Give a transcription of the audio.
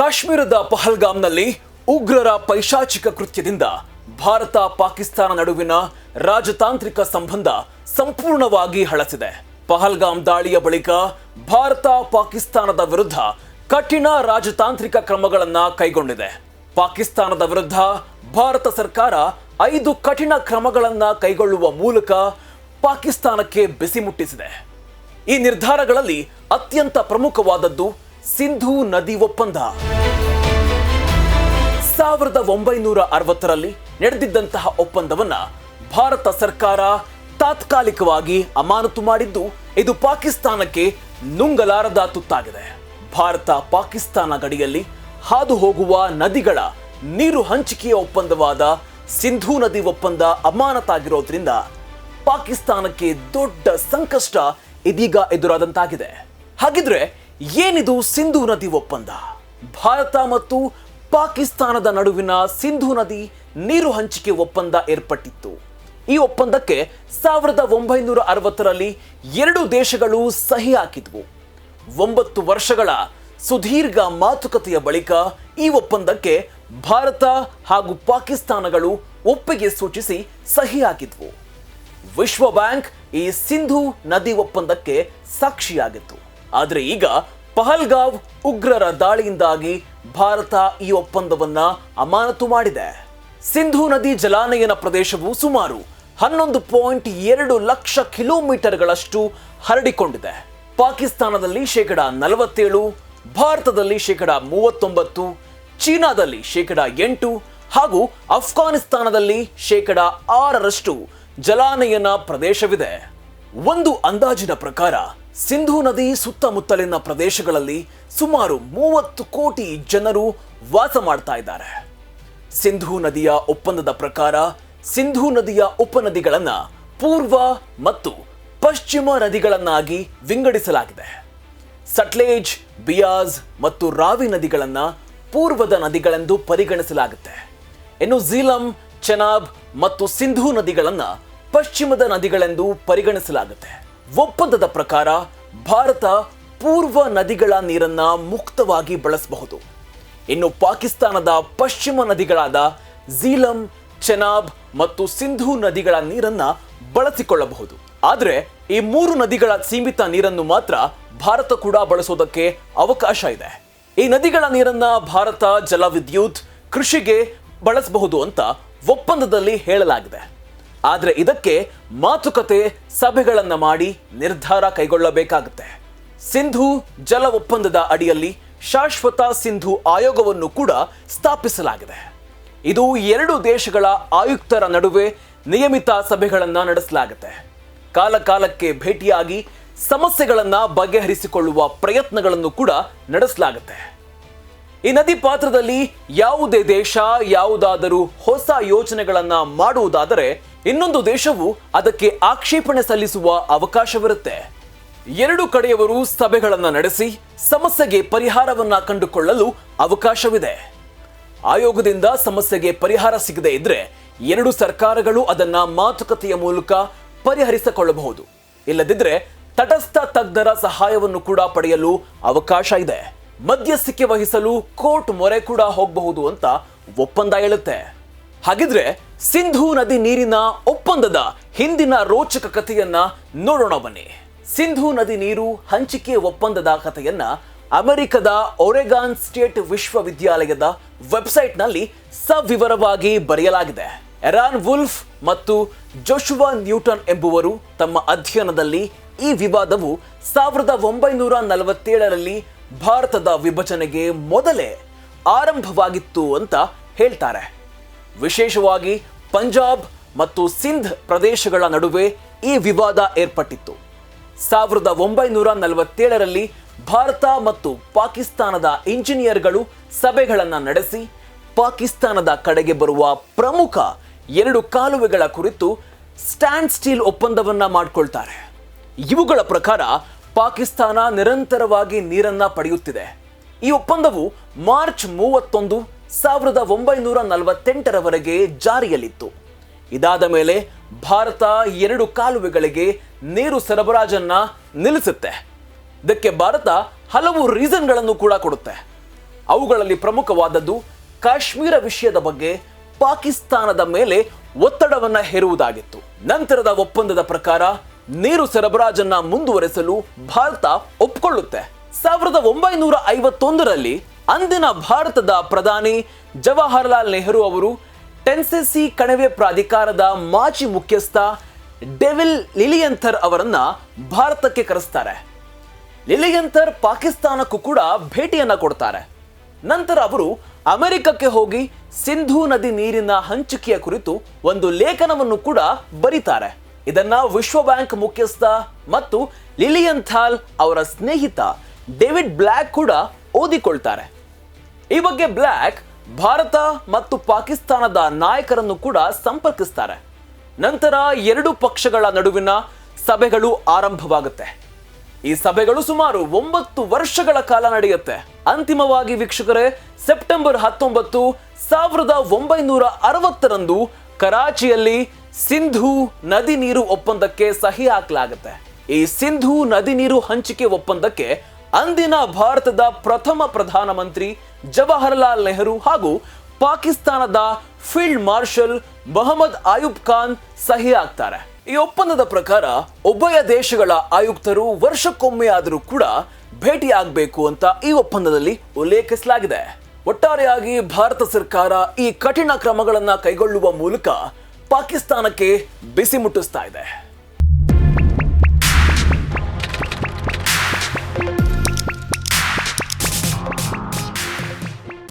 ಕಾಶ್ಮೀರದ ಪಹಲ್ಗಾಮ್ನಲ್ಲಿ ಉಗ್ರರ ಪೈಶಾಚಿಕ ಕೃತ್ಯದಿಂದ ಭಾರತ ಪಾಕಿಸ್ತಾನ ನಡುವಿನ ರಾಜತಾಂತ್ರಿಕ ಸಂಬಂಧ ಸಂಪೂರ್ಣವಾಗಿ ಹಳಸಿದೆ. ಪಹಲ್ಗಾಮ್ ದಾಳಿಯ ಬಳಿಕ ಭಾರತ ಪಾಕಿಸ್ತಾನದ ವಿರುದ್ಧ ಕಠಿಣ ರಾಜತಾಂತ್ರಿಕ ಕ್ರಮಗಳನ್ನ ಕೈಗೊಂಡಿದೆ. ಪಾಕಿಸ್ತಾನದ ವಿರುದ್ಧ ಭಾರತ ಸರ್ಕಾರ ಐದು ಕಠಿಣ ಕ್ರಮಗಳನ್ನ ಕೈಗೊಳ್ಳುವ ಮೂಲಕ ಪಾಕಿಸ್ತಾನಕ್ಕೆ ಬಿಸಿ ಮುಟ್ಟಿಸಿದೆ. ಈ ನಿರ್ಧಾರಗಳಲ್ಲಿ ಅತ್ಯಂತ ಪ್ರಮುಖವಾದದ್ದು ಸಿಂಧೂ ನದಿ ಒಪ್ಪಂದ. ಸಾವಿರದ ಒಂಬೈನೂರ ಅರವತ್ತರಲ್ಲಿ ನಡೆದಿದ್ದಂತಹ ಒಪ್ಪಂದವನ್ನ ಭಾರತ ಸರ್ಕಾರ ತಾತ್ಕಾಲಿಕವಾಗಿ ಅಮಾನತು ಮಾಡಿದ್ದು ಇದು ಪಾಕಿಸ್ತಾನಕ್ಕೆ ನುಂಗಲಾರದ ತುತ್ತಾಗಿದೆ. ಭಾರತ ಪಾಕಿಸ್ತಾನ ಗಡಿಯಲ್ಲಿ ಹಾದು ಹೋಗುವ ನದಿಗಳ ನೀರು ಹಂಚಿಕೆಯ ಒಪ್ಪಂದವಾದ ಸಿಂಧೂ ನದಿ ಒಪ್ಪಂದ ಅಮಾನತಾಗಿರೋದ್ರಿಂದ ಪಾಕಿಸ್ತಾನಕ್ಕೆ ದೊಡ್ಡ ಸಂಕಷ್ಟ ಇದೀಗ ಎದುರಾದಂತಾಗಿದೆ. ಹಾಗಿದ್ರೆ ಏನಿದು ಸಿಂಧೂ ನದಿ ಒಪ್ಪಂದ? ಭಾರತ ಮತ್ತು ಪಾಕಿಸ್ತಾನದ ನಡುವಿನ ಸಿಂಧೂ ನದಿ ನೀರು ಹಂಚಿಕೆ ಒಪ್ಪಂದ ಏರ್ಪಟ್ಟಿತ್ತು. ಈ ಒಪ್ಪಂದಕ್ಕೆ ಸಾವಿರದ ಒಂಬೈನೂರ ಅರವತ್ತರಲ್ಲಿ ಎರಡು ದೇಶಗಳು ಸಹಿ ಹಾಕಿದ್ವು. ಒಂಬತ್ತು ವರ್ಷಗಳ ಸುದೀರ್ಘ ಮಾತುಕತೆಯ ಬಳಿಕ ಈ ಒಪ್ಪಂದಕ್ಕೆ ಭಾರತ ಹಾಗೂ ಪಾಕಿಸ್ತಾನಗಳು ಒಪ್ಪಿಗೆ ಸೂಚಿಸಿ ಸಹಿ ಹಾಕಿದ್ವು. ವಿಶ್ವ ಬ್ಯಾಂಕ್ ಈ ಸಿಂಧು ನದಿ ಒಪ್ಪಂದಕ್ಕೆ ಸಾಕ್ಷಿಯಾಗಿತ್ತು. ಆದರೆ ಈಗ ಪಹಲ್ಗಾವ್ ಉಗ್ರರ ದಾಳಿಯಿಂದಾಗಿ ಭಾರತ ಈ ಒಪ್ಪಂದವನ್ನ ಅಮಾನತು ಮಾಡಿದೆ. ಸಿಂಧೂ ನದಿ ಜಲಾನಯನ ಪ್ರದೇಶವು ಸುಮಾರು ಹನ್ನೊಂದು ಪಾಯಿಂಟ್ ಎರಡು ಲಕ್ಷ ಕಿಲೋಮೀಟರ್ಗಳಷ್ಟು ಹರಡಿಕೊಂಡಿದೆ. ಪಾಕಿಸ್ತಾನದಲ್ಲಿ ಶೇಕಡ ನಲವತ್ತೇಳು, ಭಾರತದಲ್ಲಿ ಶೇಕಡ ಮೂವತ್ತೊಂಬತ್ತು, ಚೀನಾದಲ್ಲಿ ಶೇಕಡ ಎಂಟು ಹಾಗೂ ಅಫ್ಘಾನಿಸ್ತಾನದಲ್ಲಿ ಶೇಕಡ ಆರರಷ್ಟು ಜಲಾನಯನ ಪ್ರದೇಶವಿದೆ. ಒಂದು ಅಂದಾಜಿನ ಪ್ರಕಾರ ಸಿಂಧೂ ನದಿ ಸುತ್ತಮುತ್ತಲಿನ ಪ್ರದೇಶಗಳಲ್ಲಿ ಸುಮಾರು ಮೂವತ್ತು ಕೋಟಿ ಜನರು ವಾಸ ಮಾಡ್ತಾ ಇದ್ದಾರೆ. ಸಿಂಧೂ ನದಿಯ ಒಪ್ಪಂದದ ಪ್ರಕಾರ ಸಿಂಧೂ ನದಿಯ ಉಪನದಿಗಳನ್ನು ಪೂರ್ವ ಮತ್ತು ಪಶ್ಚಿಮ ನದಿಗಳನ್ನಾಗಿ ವಿಂಗಡಿಸಲಾಗಿದೆ. ಸಟ್ಲೇಜ್, ಬಿಯಾಜ್ ಮತ್ತು ರಾವಿ ನದಿಗಳನ್ನ ಪೂರ್ವದ ನದಿಗಳೆಂದು ಪರಿಗಣಿಸಲಾಗುತ್ತೆ. ಇನ್ನು ಝೀಲಂ, ಚೆನಾಬ್ ಮತ್ತು ಸಿಂಧೂ ನದಿಗಳನ್ನ ಪಶ್ಚಿಮದ ನದಿಗಳೆಂದು ಪರಿಗಣಿಸಲಾಗುತ್ತೆ. ಒಪ್ಪಂದದ ಪ್ರಕಾರ ಭಾರತ ಪೂರ್ವ ನದಿಗಳ ನೀರನ್ನ ಮುಕ್ತವಾಗಿ ಬಳಸಬಹುದು. ಇನ್ನು ಪಾಕಿಸ್ತಾನದ ಪಶ್ಚಿಮ ನದಿಗಳಾದ ಝೀಲಂ, ಚೆನಾಬ್ ಮತ್ತು ಸಿಂಧೂ ನದಿಗಳ ನೀರನ್ನ ಬಳಸಿಕೊಳ್ಳಬಹುದು. ಆದರೆ ಈ ಮೂರು ನದಿಗಳ ಸೀಮಿತ ನೀರನ್ನು ಮಾತ್ರ ಭಾರತ ಕೂಡ ಬಳಸೋದಕ್ಕೆ ಅವಕಾಶ ಇದೆ. ಈ ನದಿಗಳ ನೀರನ್ನ ಭಾರತ ಜಲವಿದ್ಯುತ್ ಕೃಷಿಗೆ ಬಳಸಬಹುದು ಅಂತ ಒಪ್ಪಂದದಲ್ಲಿ ಹೇಳಲಾಗಿದೆ. ಆದರೆ ಇದಕ್ಕೆ ಮಾತುಕತೆ ಸಭೆಗಳನ್ನು ಮಾಡಿ ನಿರ್ಧಾರ ಕೈಗೊಳ್ಳಬೇಕಾಗುತ್ತೆ. ಸಿಂಧು ಜಲ ಒಪ್ಪಂದದ ಅಡಿಯಲ್ಲಿ ಶಾಶ್ವತ ಸಿಂಧು ಆಯೋಗವನ್ನು ಕೂಡ ಸ್ಥಾಪಿಸಲಾಗಿದೆ. ಇದು ಎರಡು ದೇಶಗಳ ಆಯುಕ್ತರ ನಡುವೆ ನಿಯಮಿತ ಸಭೆಗಳನ್ನ ನಡೆಸಲಾಗುತ್ತೆ. ಕಾಲಕಾಲಕ್ಕೆ ಭೇಟಿಯಾಗಿ ಸಮಸ್ಯೆಗಳನ್ನ ಬಗೆಹರಿಸಿಕೊಳ್ಳುವ ಪ್ರಯತ್ನಗಳನ್ನು ಕೂಡ ನಡೆಸಲಾಗುತ್ತೆ. ಈ ನದಿ ಪಾತ್ರದಲ್ಲಿ ಯಾವುದೇ ದೇಶ ಯಾವುದಾದರೂ ಹೊಸ ಯೋಜನೆಗಳನ್ನು ಮಾಡುವುದಾದರೆ ಇನ್ನೊಂದು ದೇಶವು ಅದಕ್ಕೆ ಆಕ್ಷೇಪಣೆ ಸಲ್ಲಿಸುವ ಅವಕಾಶವಿರುತ್ತೆ. ಎರಡು ಕಡೆಯವರು ಸಭೆಗಳನ್ನು ನಡೆಸಿ ಸಮಸ್ಯೆಗೆ ಪರಿಹಾರವನ್ನ ಕಂಡುಕೊಳ್ಳಲು ಅವಕಾಶವಿದೆ. ಆಯೋಗದಿಂದ ಸಮಸ್ಯೆಗೆ ಪರಿಹಾರ ಸಿಗದೇ ಇದ್ರೆ ಎರಡು ಸರ್ಕಾರಗಳು ಅದನ್ನ ಮಾತುಕತೆಯ ಮೂಲಕ ಪರಿಹರಿಸಿಕೊಳ್ಳಬಹುದು. ಇಲ್ಲದಿದ್ರೆ ತಟಸ್ಥ ತಜ್ಞರ ಸಹಾಯವನ್ನು ಕೂಡ ಪಡೆಯಲು ಅವಕಾಶ ಇದೆ. ಮಧ್ಯಸ್ಥಿಕೆ ವಹಿಸಲು ಕೋರ್ಟ್ ಮೊರೆ ಕೂಡ ಹೋಗಬಹುದು ಅಂತ ಒಪ್ಪಂದ ಹೇಳುತ್ತೆ. ಹಾಗಿದ್ರೆ ಸಿಂಧೂ ನದಿ ನೀರಿನ ಒಪ್ಪಂದದ ಹಿಂದಿನ ರೋಚಕ ಕಥೆಯನ್ನ ನೋಡೋಣ ಬನ್ನಿ. ಸಿಂಧೂ ನದಿ ನೀರು ಹಂಚಿಕೆ ಒಪ್ಪಂದದ ಕಥೆಯನ್ನ ಅಮೆರಿಕದ ಒರೆಗಾನ್ ಸ್ಟೇಟ್ ವಿಶ್ವವಿದ್ಯಾಲಯದ ವೆಬ್ಸೈಟ್ನಲ್ಲಿ ಸವಿವರವಾಗಿ ಬರೆಯಲಾಗಿದೆ. ಎರಾನ್ ವುಲ್ಫ್ ಮತ್ತು ಜೋಶುವಾ ನ್ಯೂಟನ್ ಎಂಬುವರು ತಮ್ಮ ಅಧ್ಯಯನದಲ್ಲಿ ಈ ವಿವಾದವು ಸಾವಿರದ ಒಂಬೈನೂರ ನಲವತ್ತೇಳರಲ್ಲಿ ಭಾರತದ ವಿಭಜನೆಗೆ ಮೊದಲೇ ಆರಂಭವಾಗಿತ್ತು ಅಂತ ಹೇಳ್ತಾರೆ. ವಿಶೇಷವಾಗಿ ಪಂಜಾಬ್ ಮತ್ತು ಸಿಂಧ್ ಪ್ರದೇಶಗಳ ನಡುವೆ ಈ ವಿವಾದ ಏರ್ಪಟ್ಟಿತ್ತು. ಸಾವಿರದ ಒಂಬೈನೂರ ನಲವತ್ತೇಳರಲ್ಲಿ ಭಾರತ ಮತ್ತು ಪಾಕಿಸ್ತಾನದ ಇಂಜಿನಿಯರ್ಗಳು ಸಭೆಗಳನ್ನು ನಡೆಸಿ, ಪಾಕಿಸ್ತಾನದ ಕಡೆಗೆ ಬರುವ ಪ್ರಮುಖ ಎರಡು ಕಾಲುವೆಗಳ ಕುರಿತು ಸ್ಟ್ಯಾಂಡ್ ಸ್ಟೀಲ್ ಒಪ್ಪಂದವನ್ನು ಮಾಡಿಕೊಳ್ತಾರೆ. ಇವುಗಳ ಪ್ರಕಾರ ಪಾಕಿಸ್ತಾನ ನಿರಂತರವಾಗಿ ನೀರನ್ನ ಪಡೆಯುತ್ತಿದೆ. ಈ ಒಪ್ಪಂದವು ಮಾರ್ಚ್ ಮೂವತ್ತೊಂದು ಸಾವಿರದ ಒಂಬೈನೂರ ನಲವತ್ತೆಂಟರವರೆಗೆ ಜಾರಿಯಲ್ಲಿತ್ತು. ಇದಾದ ಮೇಲೆ ಭಾರತ ಎರಡು ಕಾಲುವೆಗಳಿಗೆ ನೀರು ಸರಬರಾಜನ್ನ ನಿಲ್ಲಿಸುತ್ತೆ. ಇದಕ್ಕೆ ಭಾರತ ಹಲವು ರೀಸನ್ಗಳನ್ನು ಕೂಡ ಕೊಡುತ್ತೆ. ಅವುಗಳಲ್ಲಿ ಪ್ರಮುಖವಾದದ್ದು ಕಾಶ್ಮೀರ ವಿಷಯದ ಬಗ್ಗೆ ಪಾಕಿಸ್ತಾನದ ಮೇಲೆ ಒತ್ತಡವನ್ನ ಹೇರುವುದಾಗಿತ್ತು. ನಂತರದ ಒಪ್ಪಂದದ ಪ್ರಕಾರ ನೀರು ಸರಬರಾಜನ್ನ ಮುಂದುವರೆಸಲು ಭಾರತ ಒಪ್ಪಿಕೊಳ್ಳುತ್ತೆ ಸಾವಿರದ ಒಂಬೈನೂರ ಐವತ್ತೊಂದರಲ್ಲಿ ಅಂದಿನ ಭಾರತದ ಪ್ರಧಾನಿ ಜವಾಹರಲಾಲ್ ನೆಹರು ಅವರು ಟೆನ್ಸೆಸಿ ಕಣಿವೆ ಪ್ರಾಧಿಕಾರದ ಮಾಜಿ ಮುಖ್ಯಸ್ಥ ಡೆವಿಲ್ ಲಿಲಿಯಂಥರ್ ಅವರನ್ನ ಭಾರತಕ್ಕೆ ಕರೆಸ್ತಾರೆ. ಲಿಲಿಯಂಥರ್ ಪಾಕಿಸ್ತಾನಕ್ಕೂ ಕೂಡ ಭೇಟಿಯನ್ನ ಕೊಡ್ತಾರೆ. ನಂತರ ಅವರು ಅಮೆರಿಕಕ್ಕೆ ಹೋಗಿ ಸಿಂಧೂ ನದಿ ನೀರಿನ ಹಂಚಿಕೆಯ ಕುರಿತು ಒಂದು ಲೇಖನವನ್ನು ಕೂಡ ಬರೀತಾರೆ. ಇದನ್ನ ವಿಶ್ವ ಬ್ಯಾಂಕ್ ಮುಖ್ಯಸ್ಥ ಮತ್ತು ಲಿಲಿಯಂಥಾಲ್ ಅವರ ಸ್ನೇಹಿತ ಡೇವಿಡ್ ಬ್ಲ್ಯಾಕ್ ಕೂಡ ಓದಿಕೊಳ್ತಾರೆ. ಈ ಬಗ್ಗೆ ಬ್ಲ್ಯಾಕ್ ಭಾರತ ಮತ್ತು ಪಾಕಿಸ್ತಾನದ ನಾಯಕರನ್ನು ಕೂಡ ಸಂಪರ್ಕಿಸ್ತಾರೆ. ನಂತರ ಎರಡು ಪಕ್ಷಗಳ ನಡುವಿನ ಸಭೆಗಳು ಆರಂಭವಾಗುತ್ತೆ. ಈ ಸಭೆಗಳು ಸುಮಾರು ಒಂಬತ್ತು ವರ್ಷಗಳ ಕಾಲ ನಡೆಯುತ್ತೆ. ಅಂತಿಮವಾಗಿ ವೀಕ್ಷಕರೇ, ಸೆಪ್ಟೆಂಬರ್ ಹತ್ತೊಂಬತ್ತು, ಸಾವಿರದ ಒಂಬೈನೂರ ಅರವತ್ತರಂದು ಕರಾಚಿಯಲ್ಲಿ ಸಿಂಧು ನದಿ ನೀರು ಒಪ್ಪಂದಕ್ಕೆ ಸಹಿ ಹಾಕಲಾಗುತ್ತೆ. ಈ ಸಿಂಧು ನದಿ ನೀರು ಹಂಚಿಕೆ ಒಪ್ಪಂದಕ್ಕೆ ಅಂದಿನ ಭಾರತದ ಪ್ರಥಮ ಪ್ರಧಾನಮಂತ್ರಿ ಜವಾಹರಲಾಲ್ ನೆಹರು ಹಾಗೂ ಪಾಕಿಸ್ತಾನದ ಫೀಲ್ಡ್ ಮಾರ್ಷಲ್ ಮೊಹಮ್ಮದ್ ಆಯುಬ್ ಖಾನ್ ಸಹಿ ಆಗ್ತಾರೆ ಈ ಒಪ್ಪಂದದ ಪ್ರಕಾರ ಉಭಯ ದೇಶಗಳ ಆಯುಕ್ತರು ವರ್ಷಕ್ಕೊಮ್ಮೆ ಆದರೂ ಕೂಡ ಭೇಟಿಯಾಗಬೇಕು ಅಂತ ಈ ಒಪ್ಪಂದದಲ್ಲಿ ಉಲ್ಲೇಖಿಸಲಾಗಿದೆ. ಒಟ್ಟಾರೆಯಾಗಿ ಭಾರತ ಸರ್ಕಾರ ಈ ಕಠಿಣ ಕ್ರಮಗಳನ್ನು ಕೈಗೊಳ್ಳುವ ಮೂಲಕ ಪಾಕಿಸ್ತಾನಕ್ಕೆ ಬಿಸಿ ಮುಟ್ಟಿಸ್ತಾ ಇದೆ.